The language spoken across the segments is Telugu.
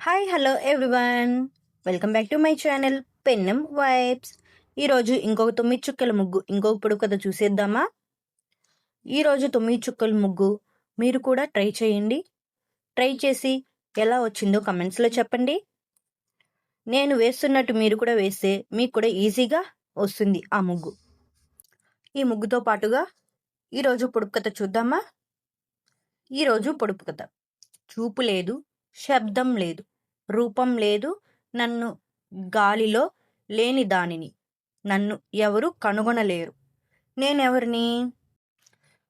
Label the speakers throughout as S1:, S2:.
S1: Hi hello everyone welcome back to my channel Pennam vibes ఈరోజు ఇంకొక తొమ్మిది చుక్కల ముగ్గు ఇంకొక పొడుగు కథ చూసేద్దామా? ఈరోజు తొమ్మిది చుక్కల ముగ్గు మీరు కూడా ట్రై చేయండి. ట్రై చేసి ఎలా వచ్చిందో కమెంట్స్లో చెప్పండి. నేను వేస్తున్నట్టు మీరు కూడా వేస్తే మీకు కూడా ఈజీగా వస్తుంది ఆ ముగ్గు. ఈ ముగ్గుతో పాటుగా ఈరోజు పొడుపు కథ చూద్దామా? ఈరోజు పొడుపు కథ. చూపు లేదు శబ్దం లేదు. రూపం లేదు. నన్ను గాలిలో లేని దానిని. నన్ను ఎవరు కనుగొనలేరు. నేనెవరిని?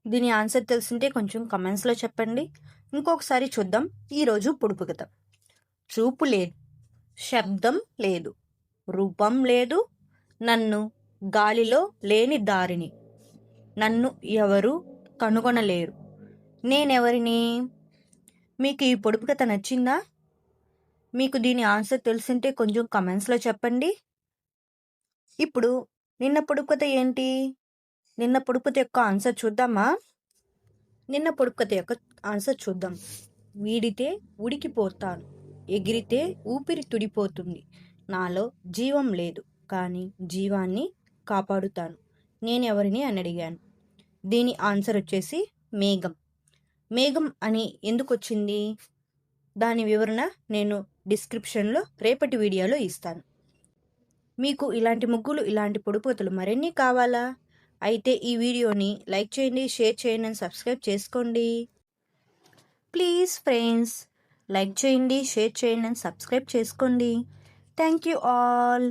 S1: దీని ఆన్సర్ తెలిసింటే కొంచెం కమెంట్స్లో చెప్పండి. ఇంకొకసారి చూద్దాం. ఈరోజు పొడుపు కథ. చూపు లేదు. శబ్దం లేదు. రూపం లేదు. నన్ను గాలిలో లేని దారిని. నన్ను ఎవరు కనుగొనలేరు. నేనెవరిని? మీకు ఈ పొడుపు కథ నచ్చిందా? మీకు దీని ఆన్సర్ తెలిసింటే కొంచెం కమెంట్స్లో చెప్పండి. ఇప్పుడు నిన్న పొడుపు కథ ఏంటి? నిన్న పొడుపు కథ యొక్క ఆన్సర్ చూద్దామా? నిన్న పొడుపు కథ యొక్క ఆన్సర్ చూద్దాం. వీడితే ఉడికిపోతాను. ఎగిరితే ఊపిరి తుడిపోతుంది. నాలో జీవం లేదు కానీ జీవాన్ని కాపాడుతాను. నేను ఎవరిని అని అడిగాను. దీని ఆన్సర్ వచ్చేసి మేఘం. మేఘం అని ఎందుకు వచ్చింది దాని వివరణ నేను డిస్క్రిప్షన్లో రేపటి వీడియోలో ఇస్తాను. మీకు ఇలాంటి ముగ్గులు ఇలాంటి పొడిపోతులు మరిన్ని కావాలా? అయితే ఈ వీడియోని లైక్ చేయండి షేర్ చేయండి అండ్ సబ్స్క్రైబ్ చేసుకోండి. ప్లీజ్ ఫ్రెండ్స్ లైక్ చేయండి షేర్ చేయండి అండ్ సబ్స్క్రైబ్ చేసుకోండి. Thank you all.